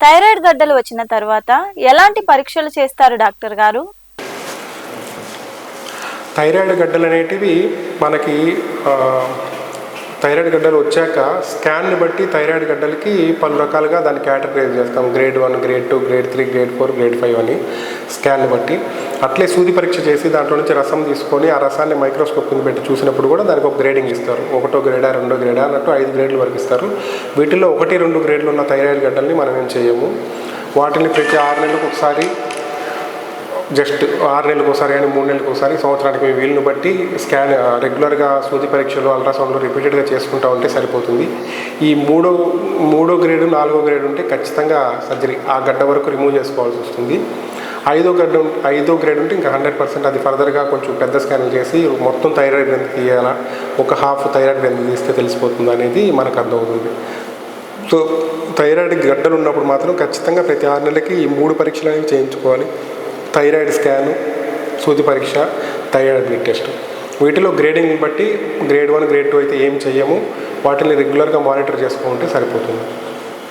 Thyroid గడ్డలు వచ్చిన తర్వాత ఎలాంటి పరీక్షలు చేస్తారు డాక్టర్ గారు? థైరాయిడ్ గడ్డలు అనేటివి మనకి థైరాయిడ్ గడ్డలు వచ్చాక స్కాన్ని బట్టి థైరాయిడ్ గడ్డలకి పలు రకాలుగా దాన్ని క్యాటగరైజ్ చేస్తాం. Grade one grade two grade three grade four grade five అని స్కాన్ని బట్టి. అట్లే సూది పరీక్ష చేసి దాంట్లో నుంచి రసం తీసుకొని ఆ రసాన్ని మైక్రోస్కోప్ కింద పెట్టి చూసినప్పుడు కూడా దానికి ఒక గ్రేడింగ్ ఇస్తారు. ఒకటో గ్రేడా రెండో గ్రేడా అన్నట్టు ఐదు గ్రేడ్లు వరకు ఇస్తారు. వీటిలో ఒకటి రెండు గ్రేడ్లు ఉన్న థైరాయిడ్ గడ్డల్ని మనం ఏం చేయము. వాటిని ప్రతి ఆరు నెలలకు ఒకసారి జస్ట్ ఆరు నెలలకు ఒకసారి కానీ మూడు నెలలకు ఒకసారి సంవత్సరానికి మీ వీలుని బట్టి స్కాన్ రెగ్యులర్గా సూది పరీక్షలు అల్ట్రాసౌండ్లు రిపీటెడ్గా చేసుకుంటూ ఉంటే సరిపోతుంది. ఈ మూడో మూడో గ్రేడు నాలుగో గ్రేడ్ ఉంటే ఖచ్చితంగా సర్జరీ. ఆ గడ్డ వరకు రిమూవ్ చేసుకోవాల్సి వస్తుంది. ఐదో గడ్డ ఐదో గ్రేడ్ ఉంటే ఇంకా హండ్రెడ్ పర్సెంట్ అది ఫర్దర్గా కొంచెం పెద్ద స్కానింగ్ చేసి మొత్తం థైరాయిడ్ ఎంత తీయాలా ఒక హాఫ్ థైరాయిడ్ ఎంత తీస్తే తెలిసిపోతుంది అనేది మనకు అర్థమవుతుంది. సో థైరాయిడ్ గడ్డలు ఉన్నప్పుడు మాత్రం ఖచ్చితంగా ప్రతి ఆరు నెలలకి ఈ మూడు పరీక్షలు అనేవి చేయించుకోవాలి. థైరాయిడ్ స్కాను సూది పరీక్ష థైరాయిడ్ బ్లడ్ టెస్ట్. వీటిలో గ్రేడింగ్ బట్టి గ్రేడ్ వన్ గ్రేడ్ టూ అయితే ఏం చెయ్యము. వాటిని రెగ్యులర్గా మానిటర్ చేసుకుంటే సరిపోతుంది.